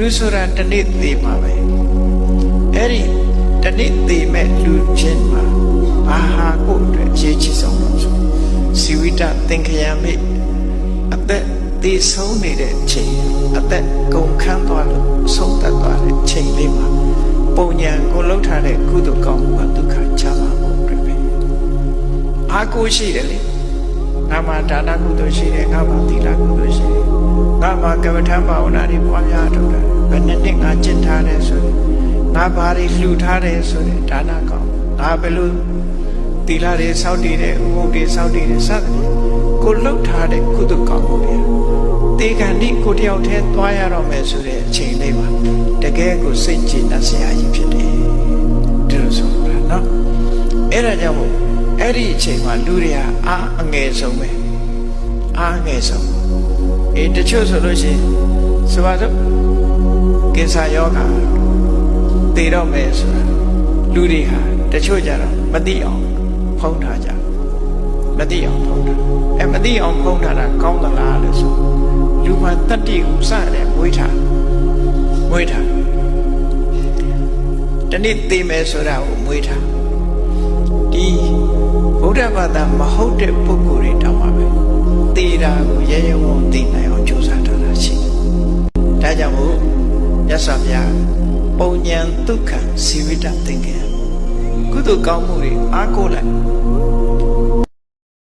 လူဆိုတာတစ်နေ့သေးမှာပဲအဲ့ဒီတစ်နေ့သေးမဲ့လူချင်းမှာဘာဟာကိုအတွက်အရေးကြီးဆုံးလို့ဆိုစီဝိတသင်္ခယမိအသက်သေးဆုံးနေတဲ့အချိန်အသက်ကုန်ခန်းသွားလို့ဆုံးသက်သွားတဲ့အချိန်လေးမှာပုံညာကိုလှုပ်ထားတဲ့ကုသိုလ်ကောင်းမှုကဒုက္ခချမ်းသာဖို့အတွက်ပဲအားကိုးရှိတယ်လေ ငါမှာဒါနကုသိုလ်ရှိတယ်ငါမှာသီလကုသိုလ်ရှိတယ်ငါမှာကမ္မထဘာဝနာတွေပွားများထုတ်တယ်ဘယ်နှစ်နှစ်ငါကျင့်ထားတယ်ဆိုရင်ငါဘာတွေလှူထားတယ်ဆိုရင်ဒါနကောင်းငါဘယ်လိုသီလတွေစောင့်တည်တယ်ဥပုပ်တွေစောင့်တည်တယ်စသဖြင့်ကိုလှုပ်ထားတဲ့ကုသိုလ်ကောင်းမှုတွေတေကန်ဒီကိုတယောက်တည်းသွားရတော့မယ်ဆိုတဲ့အချိန်လေးမှာတကယ်ကိုစိတ်ကြည်နပ်စရာကြီးဖြစ်တယ်ဒီလိုဆိုတာနော်အဲ့ဒါကြောင့်မို့ အဲ့ဒီအချိန်မှာလူတွေဟာအားအငယ်ဆုံးပဲအားအငယ်ဆုံးအေးတချို့ဆိုလို့ရှိရင်ဆိုပါစို့ကင်ဆာယောဂါတည်တော့မယ်ဆိုတာလူတွေဟာတချို့ကြတော့မသိအောင်ဖုံးထားကြမသိအောင်ဖုံးထားအဲမသိအောင်ဖုံးထားတာကောင်းသလားလို့ဆိုလူမှတတ္တိကိုစတဲ့မွေးထားမွေးထားတနေ့သိမယ်ဆိုတာကိုမွေးထားဒီဗုဒ္ဓ ဘာသာမဟုတ်တဲ့ပုဂ္ဂိုလ်တွေတောင်မှပဲသေတာကိုရဲရဲဝံ့သိနိုင်အောင်ကြိုးစားထားတာရှိတယ်ဒါကြောင့်မို့မြတ်စွာဘုရားပုံညာဒုက္ခစီဝိတသင်္ကေကုသိုလ်ကောင်းမှုတွေအားကိုးလိုက်